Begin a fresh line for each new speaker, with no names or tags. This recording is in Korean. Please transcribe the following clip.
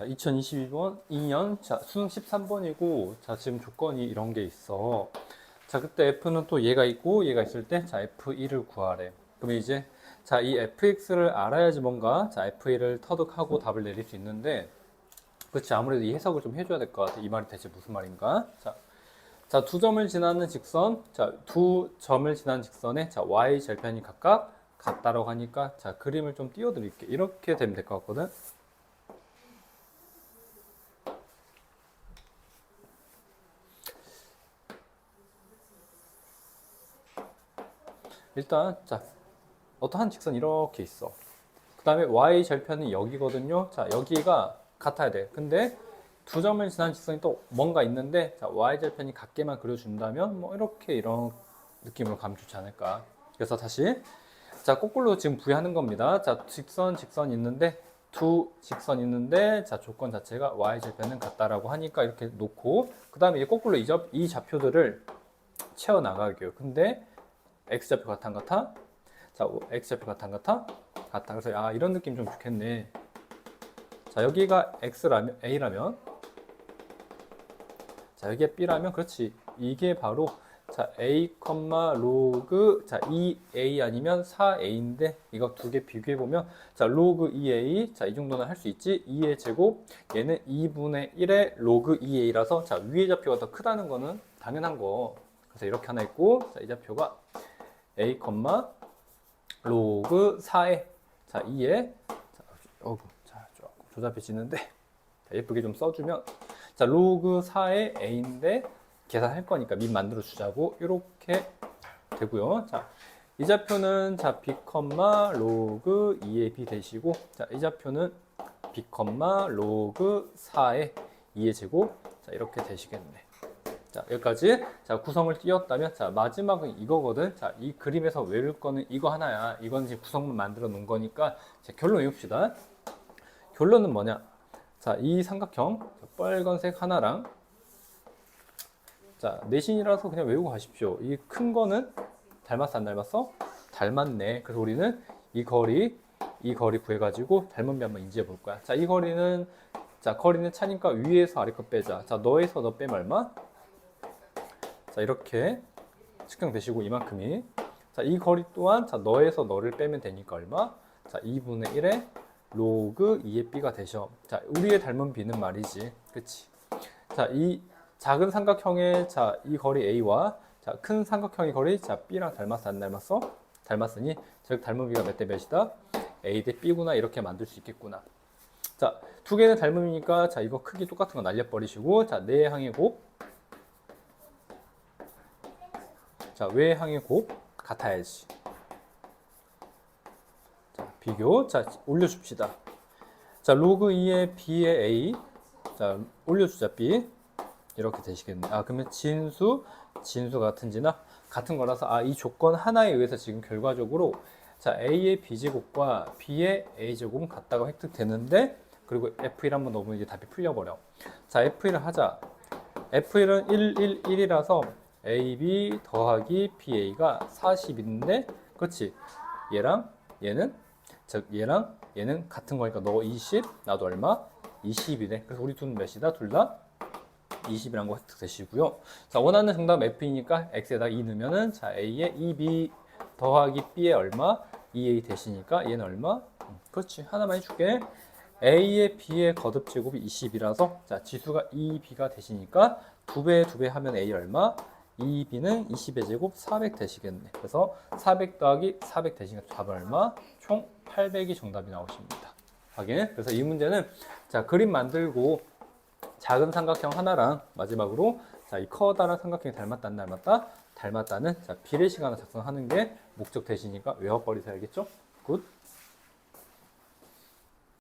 자, 2022번 2년 자, 수능 13번이고 자, 지금 조건이 이런 게 있어. 자, 그때 F는 또 얘가 있고 얘가 있을 때 자, F1을 구하래. 그러면 이제 자, 이 fx를 알아야지 뭔가 자, f1을 터득하고 답을 내릴 수 있는데 그렇지 아무래도 이 해석을 좀 해줘야 될 것 같아. 이 말이 대체 무슨 말인가? 자, 자, 두 점을 지나는 직선, 자, 두 점을 지나는 직선에 자, y 절편이 각각 같다라고 하니까 자, 그림을 좀 띄워드릴게. 이렇게 되면 될 것 같거든. 일단 자, 어떠한 직선 이렇게 있어. 그 다음에 y 절편이 여기거든요. 자, 여기가 같아야 돼. 근데 두 점을 지난 직선이 또 뭔가 있는데 자, y 절편이 같게만 그려준다면 뭐 이렇게 이런 느낌으로 가면 좋지 않을까. 그래서 다시 자 거꾸로 지금 부여하는 겁니다. 자 직선 직선 있는데 두 직선 있는데 자 조건 자체가 y 절편은 같다라고 하니까 이렇게 놓고 그 다음에 거꾸로 이, 접, 이 좌표들을 채워 나가게요. 근데 x 좌표 같아 안 같아? 자 x 좌표 같아 안 같아? 같다. 그래서 아 이런 느낌 좀 좋겠네. 자 여기가 x라면 a라면 자 여기에 b라면 그렇지 이게 바로 자 a, 로그 자 2a 아니면 4a인데 이거 두 개 비교해 보면 자 로그 2a 자 이 정도는 할 수 있지 2의 제곱 얘는 2분의 1의 로그 2a라서 자 위의 좌표가 더 크다는 거는 당연한 거 그래서 이렇게 하나 있고 자 이 좌표가 a, 로그 4의 자 2에. 자, 어구, 자 조잡해지는데 자, 예쁘게 좀 써주면. 자 로그 4의 a인데 계산할 거니까 밑 만들어 주자고. 이렇게 되고요. 자, 이 좌표는 자 b, 로그 2의 b 되시고. 자, 이 좌표는 b, 로그 4의 2의 제곱 자, 이렇게 되시겠네. 자, 여기까지 자, 구성을 띄웠다면 자, 마지막은 이거거든. 자, 이 그림에서 외울 거는 이거 하나야. 이건 지금 구성만 만들어 놓은 거니까 자, 결론 외웁시다. 결론은 뭐냐? 자, 이 삼각형 자, 빨간색 하나랑 자, 내신이라서 그냥 외우고 가십시오. 이 큰 거는 닮았어, 안 닮았어? 닮았네. 그래서 우리는 이 거리, 이 거리 구해가지고 닮은 비 한번 인지해 볼 거야. 자, 이 거리는, 자, 거리는 차니까 위에서 아래 거 빼자. 자, 너에서 너 빼면 얼마? 자, 이렇게 측정되시고 이만큼이. 자, 이 거리 또한, 자, 너에서 너를 빼면 되니까 얼마? 자, 2분의 1에 로그 2의 b가 되셔. 자, 우리의 닮은 b는 말이지. 그치? 자, 이 작은 삼각형의 자, 이 거리 A와 자, 큰 삼각형의 거리 자, B랑 닮았어 안 닮았어? 닮았으니 즉 닮은 비가 몇 대 몇이다? A 대 B구나 이렇게 만들 수 있겠구나. 자, 두 개는 닮음이니까 자, 이거 크기 똑같은 거 날려 버리시고 자, 내항의 곱 자, 외항의 곱 같아야지. 자, 비교. 자, 올려 줍시다. 자, 로그 2의 B의 A 자, 올려 주자 B. 이렇게 되시겠네. 아, 그러면 진수, 진수 같은지나 같은 거라서 아, 이 조건 하나에 의해서 지금 결과적으로 자, A의 B제곱과 B의 A제곱은 같다고 획득되는데 그리고 F1 한번 넣으면 이제 답이 풀려버려. 자, F1을 하자. F1은 1, 1, 1이라서 AB 더하기 BA가 40인데 그렇지. 얘랑 얘는 즉 얘랑 얘는 같은 거니까 너 20, 나도 얼마? 20이네. 그래서 우리 둘은 몇이다? 둘 다 20이라는 거 획득 되시고요. 자, 원하는 정답 F이니까 X에다 2 넣으면은 자, A의 2B 더하기 B의 얼마? 2A 되시니까 얘는 얼마? 음, 그렇지. 하나만 해줄게. A의 B의 거듭 제곱이 20이라서 자, 지수가 2B가 되시니까 두 배, 두배 하면 A 얼마? 2B는 20의 제곱 400 되시겠네. 그래서 400 더하기 400 되시니까 답은 얼마? 총 800이 정답이 나오십니다. 확인. 그래서 이 문제는 자, 그림 만들고 작은 삼각형 하나랑 마지막으로 자, 이 커다란 삼각형이 닮았다 안 닮았다? 닮았다는 자, 비례식 하나 작성하는 게 목적 대시니까 외워버리세요. 알겠죠? 굿.